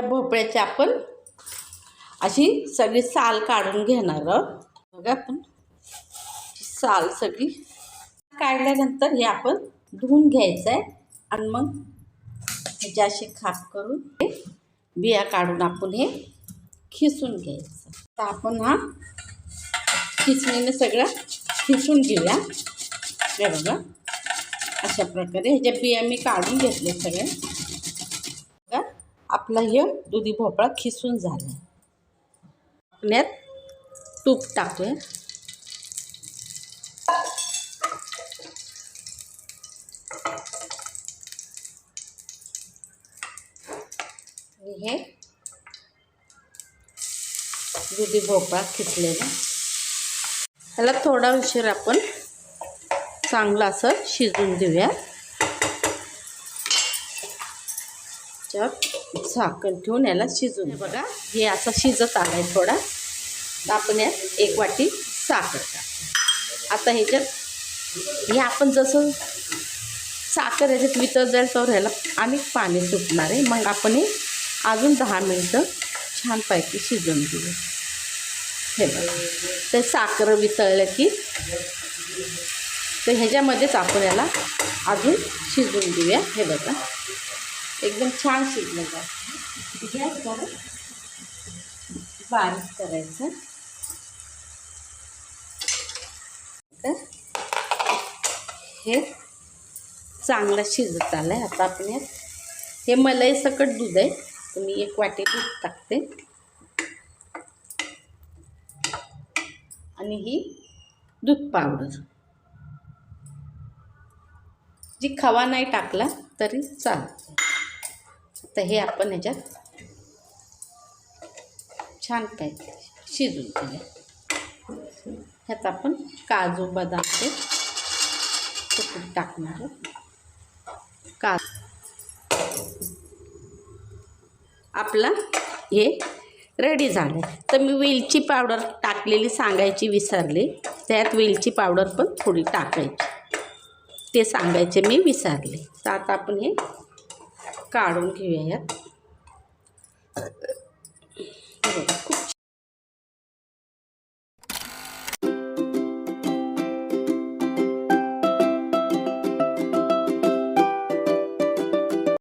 भोपळ्याची आपण अशी सगळी साल काढून घेणार आहोत. बघा आपण. साल सगळी काढल्यानंतर हे आपण धुवून घ्यायचं आहे आणि मग ह्याच्या असे खाप करून हे बिया काढून आपण हे खिसून घ्यायचं. तर आपण हा खिसणीने सगळं खिसून घेऊया. हे बघा. अशा प्रकारे ह्याच्या बिया मी काढून घेतले सगळ्या. आपला हे दुधी भोपळा खिसून झाला. आपल्यात तूप टाकूया. आहे हे दुधी भोपळा खिसलेला. ह्याला थोडा उशीर आपण चांगलं असं शिजून देऊया. त्याच्यावर झाकण ठेवून याला शिजून बघा हे असं शिजत आलं आहे थोडा आपण यात एक वाटी साखर आता ह्याच्यात हे आपण जसं साखर ह्याच्यात वितळ जाईल तर ह्याला आणि पाणी सुटणार आहे. मग आपण हे अजून दहा मिनटं छानपैकी शिजवून घेऊ हे बघा. ते साखर वितळलं की तर ह्याच्यामध्येच आपण याला अजून शिजवून देऊया हे बघा. एकदम छान शिजलं जातं गॅस जरा. बारीक करायचं. तर हे चांगलं शिजत आलं आहे आता आपण यात हे मलाई सकट दूध आहे. तुम्ही मी एक वाटी दूध टाकते. आणि ही दूध पावडर जी खवा नाही टाकला तरी चालतं. तर हे आपण ह्याच्यात छान काय शिजून दिले ह्यात आपण काजू बदामचे तुकडे टाकणार का आपला हे रेडी झालं तर मी वेलची पावडर टाकलेली सांगायची विसरले. त्यात वेलची पावडर पण थोडी टाकायची. ते सांगायचे मी विसरले. तर आता आपण हे काढून घेऊयात.